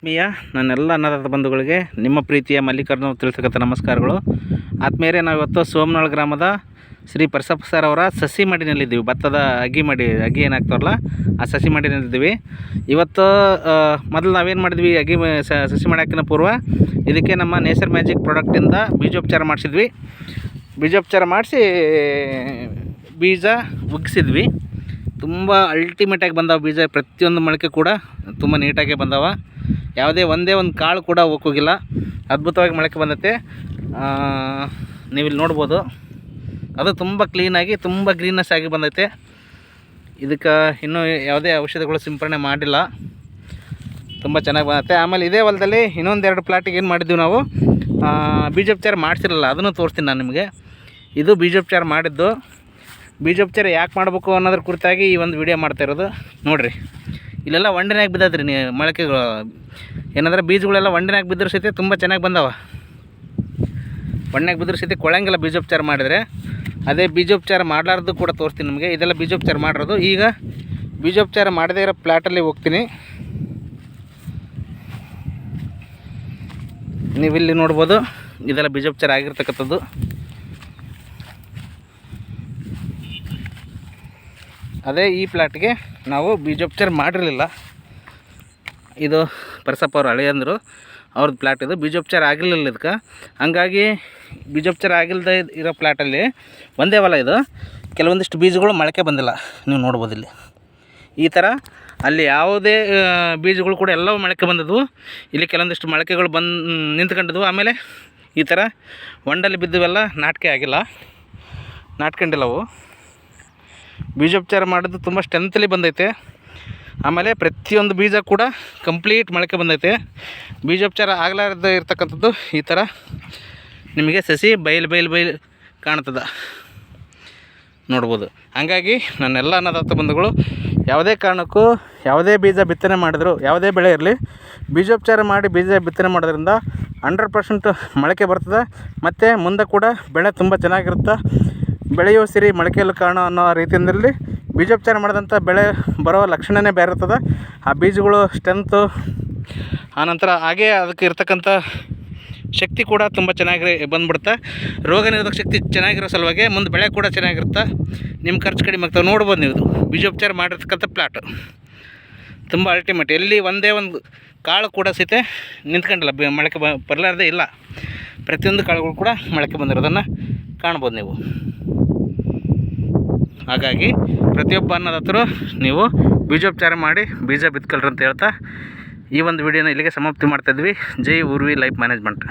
ಆತ್ಮೀಯ, ನನ್ನೆಲ್ಲ ಅನ್ನದಾತ ಬಂಧುಗಳಿಗೆ, ನಿಮ್ಮ ಪ್ರೀತಿಯ ಮಲ್ಲಿಕಾರ್ಜುನ ತಿಳಿಸಕತ್ತ ನಮಸ್ಕಾರಗಳು. ಆತ್ಮೀಯರೇ, ನಾವು ಇವತ್ತು ಸೋಮನಾಳ್ ಗ್ರಾಮದ ಶ್ರೀ ಪರಸಪ್ಪ ಸರ್ ಅವರ ಸಸಿ ಮಡಿನಲ್ಲಿದ್ದೀವಿ. ಭತ್ತದ ಅಗಿ ಮಡಿ, ಅಗಿ ಏನಾಗ್ತಾರಲ್ಲ ಆ ಸಸಿ ಮಡಿನಲ್ಲಿದ್ದೀವಿ. ಇವತ್ತು ಮೊದಲು ನಾವೇನು ಮಾಡಿದ್ವಿ, ಅಗಿ ಸಸಿ ಮಾಡಾಕಿನ ಪೂರ್ವ, ಇದಕ್ಕೆ ನಮ್ಮ ನೇಚರ್ ಮ್ಯಾಜಿಕ್ ಪ್ರಾಡಕ್ಟಿಂದ ಬೀಜೋಪಚಾರ ಮಾಡಿಸಿದ್ವಿ. ಬೀಜೋಪಚಾರ ಮಾಡಿಸಿ, ಬೀಜ ಉಗ್ಸಿದ್ವಿ. ತುಂಬ ಅಲ್ಟಿಮೇಟಾಗಿ ಬಂದಾವ ಬೀಜ, ಪ್ರತಿಯೊಂದು ಮೊಳಕೆ ಕೂಡ ತುಂಬ ನೀಟಾಗೆ ಬಂದಾವ. ಯಾವುದೇ ಒಂದೇ ಒಂದು ಕಾಳು ಕೂಡ ಹೋಗೋಗಿಲ್ಲ ಅದ್ಭುತವಾಗಿ ಮೊಳಕೆ ಬಂದೈತೆ. ನೀವಿಲ್ಲಿ ನೋಡ್ಬೋದು. ಅದು ತುಂಬ ಕ್ಲೀನಾಗಿ ತುಂಬ ಗ್ರೀನ್ನೆಸ್ ಆಗಿ ಬಂದೈತೆ. ಇದಕ್ಕೆ ಇನ್ನೂ ಯಾವುದೇ ಔಷಧಿಗಳು ಸಿಂಪರಣೆ ಮಾಡಿಲ್ಲ. ತುಂಬ ಚೆನ್ನಾಗಿ ಬಂದತ್ತೆ ಆಮೇಲೆ ಇದೇ ಹೊಲದಲ್ಲಿ ಇನ್ನೊಂದೆರಡು ಪ್ಲಾಟಿಗೆ ಏನು ಮಾಡಿದ್ವಿ ನಾವು? ಬೀಜೋಪಚಾರ ಮಾಡಿಸಿರಲ್ಲ, ಅದನ್ನು ತೋರಿಸ್ತೀನಿ ನಾನು ನಿಮಗೆ. ಇದು ಬೀಜೋಪಚಾರ ಮಾಡಿದ್ದು. ಬೀಜೋಪಚಾರ ಯಾಕೆ ಮಾಡಬೇಕು ಅನ್ನೋದ್ರ ಕುರಿತಾಗಿ ಈ ಒಂದು ವಿಡಿಯೋ ಮಾಡ್ತಾ ಇರೋದು. ನೋಡಿರಿ. ಇಲ್ಲೆಲ್ಲ ಒಂಡಿನಾಗ ಬಿದ್ದದ್ರಿ ನೀ ಮೊಳಕೆಗಳು. ಏನಂದ್ರೆ ಬೀಜಗಳೆಲ್ಲ ಒಂಡಿನಾಗ ಬಿದ್ದರೂ ಸಹಿತ ತುಂಬ ಚೆನ್ನಾಗಿ ಬಂದಾವ. ಒಣ್ಣೆಗೆ ಬಿದ್ದರೂ ಸಹಿತ ಕೊಳಂಗಿಲ್ಲ ಬೀಜೋಪಚಾರ ಮಾಡಿದರೆ. ಅದೇ ಬೀಜೋಪಚಾರ ಮಾಡಲಾರ್ದು ಕೂಡ ತೋರಿಸ್ತೀನಿ ನಿಮಗೆ. ಇದೆಲ್ಲ ಬೀಜೋಪಚಾರ ಮಾಡಿರೋದು. ಈಗ ಬೀಜೋಪಚಾರ ಮಾಡದೇ ಇರೋ ಪ್ಲಾಟಲ್ಲಿ ಹೋಗ್ತೀನಿ. ನೀವಿಲ್ಲಿ ನೋಡ್ಬೋದು. ಇದೆಲ್ಲ ಬೀಜೋಪಚಾರ ಆಗಿರ್ತಕ್ಕಂಥದ್ದು. ಅದೇ ಈ ಪ್ಲಾಟ್ಗೆ ನಾವು ಬೀಜೋಪಚಾರ ಮಾಡಿರಲಿಲ್ಲ. ಇದು ಪರಸಪ್ಪ ಅವ್ರು ಹಳೆಯಂದರು ಅವ್ರದ್ದು ಪ್ಲಾಟ್ ಇದು. ಬೀಜೋಪಚಾರ ಆಗಿರಲಿಲ್ಲ ಇದಕ್ಕೆ. ಹಂಗಾಗಿ ಬೀಜೋಪಚಾರ ಆಗಿಲ್ಲದೆ ಇರೋ ಪ್ಲಾಟಲ್ಲಿ ಒಂದೇ ಹೊಲ ಇದು. ಕೆಲವೊಂದಿಷ್ಟು ಬೀಜಗಳು ಮೊಳಕೆ ಬಂದಿಲ್ಲ. ನೀವು ನೋಡ್ಬೋದು ಇಲ್ಲಿ. ಈ ಥರ ಅಲ್ಲಿ ಯಾವುದೇ ಬೀಜಗಳು ಕೂಡ ಎಲ್ಲವೂ ಮೊಳಕೆ ಬಂದದ್ವು ಇಲ್ಲಿ ಕೆಲವೊಂದಿಷ್ಟು ಮೊಳಕೆಗಳು ಬಂದು, ನಿಂತ್ಕೊಂಡಿದ್ವು. ಆಮೇಲೆ ಈ ಥರ ಹೊಂಡಲ್ಲಿ ಬಿದ್ದವೆಲ್ಲ ನಾಟಿಕೆ ಆಗಿಲ್ಲ. ನಾಟ್ಕೊಂಡಿಲ್ಲ ಅವು. ಬೀಜೋಪಚಾರ ಮಾಡೋದು ತುಂಬ ಸ್ಟ್ರೆಂತಲ್ಲಿ ಬಂದೈತೆ. ಆಮೇಲೆ ಪ್ರತಿಯೊಂದು ಬೀಜ ಕೂಡ ಕಂಪ್ಲೀಟ್ ಮೊಳಕೆ ಬಂದೈತೆ. ಬೀಜೋಪಚಾರ ಆಗಲಾರ್ದ ಇರ್ತಕ್ಕಂಥದ್ದು ಈ ಥರ ನಿಮಗೆ ಸಸಿ ಬಯಲು ಬಯಲು ಬಯಲು ಕಾಣ್ತದೆ. ನೋಡ್ಬೋದು. ಹಾಗಾಗಿ ನನ್ನೆಲ್ಲ ಅನ್ನದಾತ ಬಂಧುಗಳು, ಯಾವುದೇ ಕಾರಣಕ್ಕೂ ಯಾವುದೇ ಬೀಜ ಬಿತ್ತನೆ ಮಾಡಿದ್ರು, ಯಾವುದೇ ಬೆಳೆ ಇರಲಿ, ಬೀಜೋಪಚಾರ ಮಾಡಿ ಬೀಜ ಬಿತ್ತನೆ ಮಾಡೋದ್ರಿಂದ ಹಂಡ್ರೆಡ್ ಪರ್ಸೆಂಟ್ ಮೊಳಕೆ ಬರ್ತದೆ. ಮತ್ತು ಮುಂದೆ ಕೂಡ ಬೆಳೆ ತುಂಬ ಚೆನ್ನಾಗಿರುತ್ತೆ. ಬೆಳೆಯುವ ಸಿರಿ ಮೊಳಕೆಯಲ್ಲಿ ಕಾಣೋ ಅನ್ನೋ ರೀತಿಯಲ್ಲಿ ಬೀಜೋಪಚಾರ ಮಾಡಿದಂಥ ಬೆಳೆ ಬರೋ ಲಕ್ಷಣವೇ ಬೇರೆ ಇರ್ತದೆ. ಆ ಬೀಜಗಳು ಸ್ಟ್ರೆಂತು ಆನಂತರ ಹಾಗೇ ಅದಕ್ಕೆ ಇರ್ತಕ್ಕಂಥ ಶಕ್ತಿ ಕೂಡ ತುಂಬ ಚೆನ್ನಾಗಿ ಬಂದ್ಬಿಡುತ್ತೆ. ರೋಗ ನಿರೋಧಕ ಶಕ್ತಿ ಚೆನ್ನಾಗಿರೋ ಸಲುವಾಗಿ ಮುಂದೆ ಬೆಳೆ ಕೂಡ ಚೆನ್ನಾಗಿರುತ್ತೆ. ನಿಮ್ಮ ಖರ್ಚು ಕಡಿಮೆ ಆಗ್ತವೆ. ನೋಡ್ಬೋದು ನೀವು. ಬೀಜೋಪಚಾರ ಮಾಡಿರ್ತಕ್ಕಂಥ ಪ್ಲಾಟ್ ತುಂಬ ಅಲ್ಟಿಮೇಟ್ ಎಲ್ಲಿ ಒಂದೇ ಒಂದು ಕಾಳು ಕೂಡ ಸಹಿತ ನಿಂತ್ಕೊಂಡಿಲ್ಲ. ಬಿ ಮೊಳಕೆ ಬರಲಾರ್ದೇ ಇಲ್ಲ. ಪ್ರತಿಯೊಂದು ಕಾಳುಗಳು ಕೂಡ ಮೊಳಕೆ ಬಂದಿರೋದನ್ನು ಕಾಣ್ಬೋದು ನೀವು. ಹಾಗಾಗಿ ಪ್ರತಿಯೊಬ್ಬ ಅನ್ನದಾತರು ನೀವು ಬೀಜೋಪಚಾರ ಮಾಡಿ ಬೀಜ ಬಿತ್ಕೊಳ್ರಿ ಅಂತ ಹೇಳ್ತಾ ಈ ಒಂದು ವಿಡಿಯೋನ ಇಲ್ಲಿಗೆ ಸಮಾಪ್ತಿ ಮಾಡ್ತಾಯಿದ್ವಿ ಜೈ ಉರ್ವಿ ಲೈಫ್ ಮ್ಯಾನೇಜ್ಮೆಂಟ್.